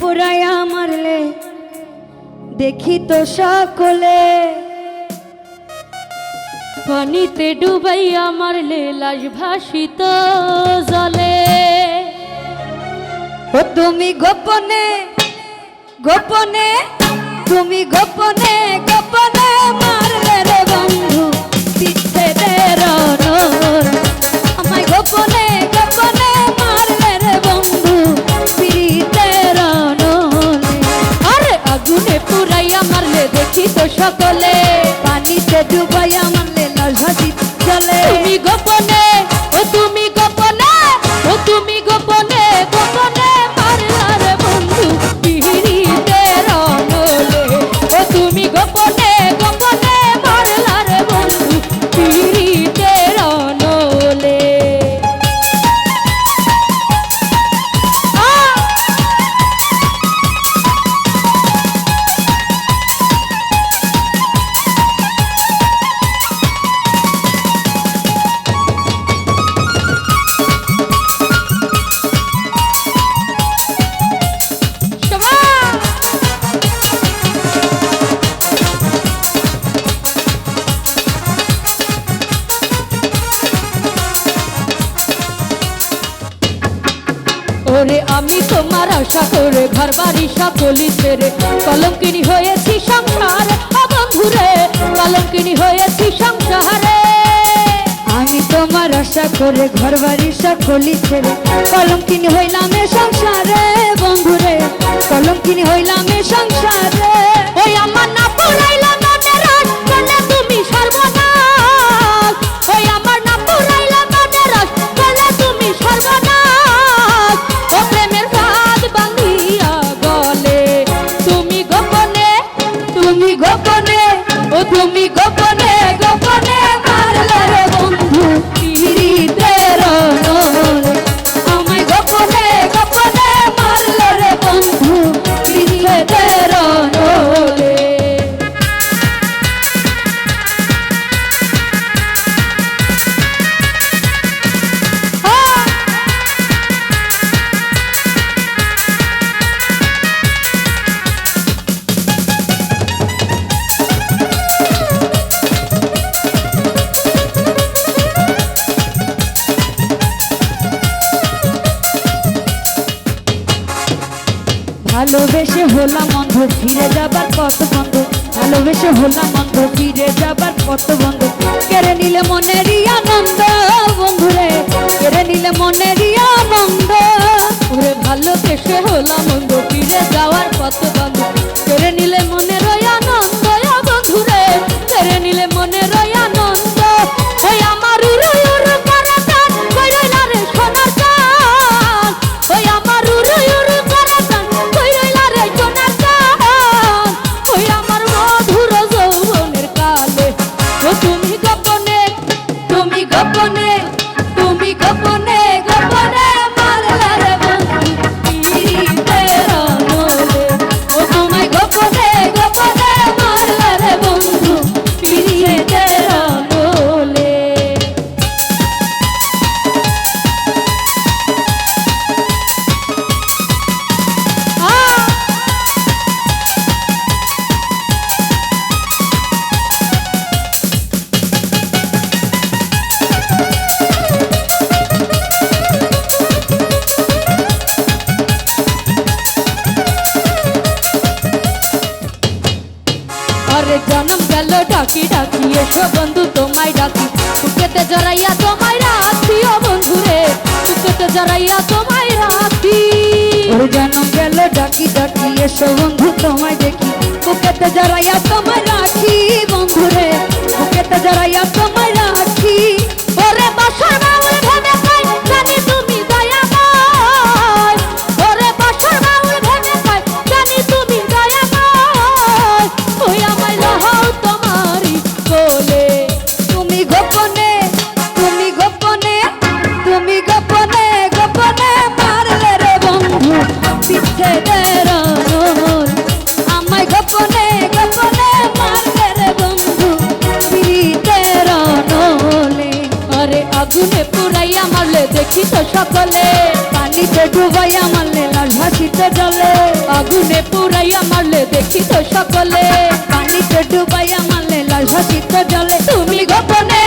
পুরাইয়া মারলে, দেখি তো সকলে। পানিতে ডুবাইয়া মারলে, লাশ ভাসিত জলে। ও তুমি গোপনে গোপনে, তুমি গোপনে গোপনে মা। দেখি তো সকলে পানিতে ডুব আমি তোমার আশা করে ঘর বাড়ি সব চলিছে রে কলঙ্কিনী হয়েছি সংসারে। বন্ধুরে, কলঙ্কিনী হয়েছি সংসারে। আমি তোমার আশা করে ঘর বাড়ি সব চলিছে রে কলঙ্কিনী হইলাম সংসারে। বন্ধুরে, কলঙ্কিনী হইলাম সংসারে। ভালোবেসে হলাম অন্ধ, ফিরে যাবার কত বন্ধ। ভালোবেসে হলাম অন্ধ, ফিরে যাবার কত বন্ধ। কেড়ে নিলে মনেরই আনন্দ, বন্ধুরে, কেড়ে নিলে মনেরই আনন্দ। রে জনম গেল, ডাকি ডাকি, এসো বন্ধু, তোমায় ডাকি। বুকেতে জড়াইয়া তোমায় রাখি ও বন্ধু রে বুকেতে জড়াইয়া তোমায় রাখি। জনম গেল, ডাকি ডাকি, এসো বন্ধু তো সকলে পানিতে ডুবাইয়া মারলে, লাল ভাসিতে জলে আগুনে পুরাইয়া মারলে, দেখি তো সকলে। পানিতে ডুবাইয়া মারলে, লাল ভাসিতে জলে তুমি গোপনে